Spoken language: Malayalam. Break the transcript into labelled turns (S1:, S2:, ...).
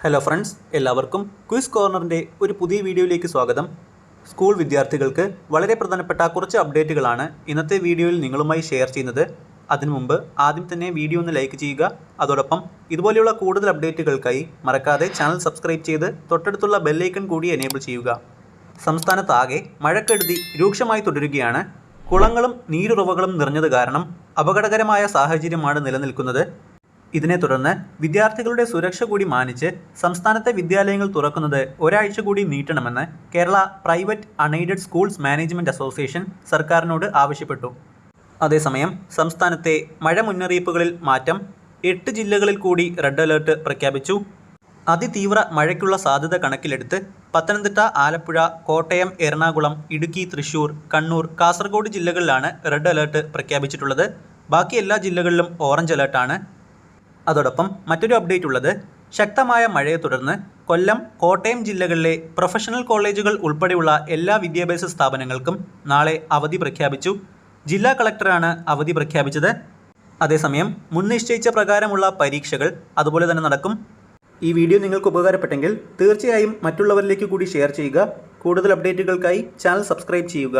S1: ഹലോ ഫ്രണ്ട്സ് എല്ലാവർക്കും ക്വിസ് കോർണറിന്റെ ഒരു പുതിയ വീഡിയോയിലേക്ക് സ്വാഗതം. സ്കൂൾ വിദ്യാർത്ഥികൾക്ക് വളരെ പ്രധാനപ്പെട്ട കുറച്ച് അപ്ഡേറ്റുകളാണ് ഇന്നത്തെ വീഡിയോയിൽ നിങ്ങളുമായി ഷെയർ ചെയ്യുന്നത്. അതിനു മുമ്പ് ആദ്യം തന്നെ വീഡിയോ ഒന്ന് ലൈക്ക് ചെയ്യുക. അതോടൊപ്പം ഇതുപോലെയുള്ള കൂടുതൽ അപ്ഡേറ്റുകൾക്കായി മറക്കാതെ ചാനൽ സബ്സ്ക്രൈബ് ചെയ്ത് തൊട്ടടുത്തുള്ള ബെല്ലൈക്കൺ കൂടി എനേബിൾ ചെയ്യുക. സംസ്ഥാനത്താകെ മഴക്കെടുതി രൂക്ഷമായി തുടരുകയാണ്. കുളങ്ങളും നീരുറവകളും നിറഞ്ഞത് കാരണം അപകടകരമായ സാഹചര്യമാണ് നിലനിൽക്കുന്നത്. ഇതിനെ തുടർന്ന് വിദ്യാർത്ഥികളുടെ സുരക്ഷ കൂടി മാനിച്ച് സംസ്ഥാനത്തെ വിദ്യാലയങ്ങൾ തുറക്കുന്നത് ഒരാഴ്ച കൂടി നീട്ടണമെന്ന് Kerala private unaided schools management association സർക്കാരിനോട് ആവശ്യപ്പെട്ടു. അതേസമയം സംസ്ഥാനത്തെ മഴ മുന്നറിയിപ്പുകളിൽ മാറ്റം എട്ട് ജില്ലകളിൽ കൂടി റെഡ് അലേർട്ട് പ്രഖ്യാപിച്ചു. അതിതീവ്ര മഴയ്ക്കുള്ള സാധ്യത കണക്കിലെടുത്ത് പത്തനംതിട്ട ആലപ്പുഴ കോട്ടയം എറണാകുളം ഇടുക്കി തൃശൂർ കണ്ണൂർ കാസർഗോഡ് ജില്ലകളിലാണ് റെഡ് അലേർട്ട് പ്രഖ്യാപിച്ചിട്ടുള്ളത്. ബാക്കി എല്ലാ ജില്ലകളിലും ഓറഞ്ച് അലേർട്ടാണ്. അതോടൊപ്പം മറ്റൊരു അപ്ഡേറ്റ് ഉള്ളത് ശക്തമായ മഴയെ തുടർന്ന് കൊല്ലം കോട്ടയം ജില്ലകളിലെ പ്രൊഫഷണൽ കോളേജുകൾ ഉൾപ്പെടെയുള്ള എല്ലാ വിദ്യാഭ്യാസ സ്ഥാപനങ്ങൾക്കും നാളെ അവധി പ്രഖ്യാപിച്ചു. ജില്ലാ കളക്ടറാണ് അവധി പ്രഖ്യാപിച്ചത്. അതേസമയം മുൻ നിശ്ചയിച്ച പ്രകാരമുള്ള പരീക്ഷകൾ അതുപോലെ തന്നെ നടക്കും. ഈ വീഡിയോ നിങ്ങൾക്ക് ഉപകാരപ്പെട്ടെങ്കിൽ തീർച്ചയായും മറ്റുള്ളവരിലേക്ക് കൂടി ഷെയർ ചെയ്യുക. കൂടുതൽ അപ്ഡേറ്റുകൾക്കായി ചാനൽ സബ്സ്ക്രൈബ് ചെയ്യുക.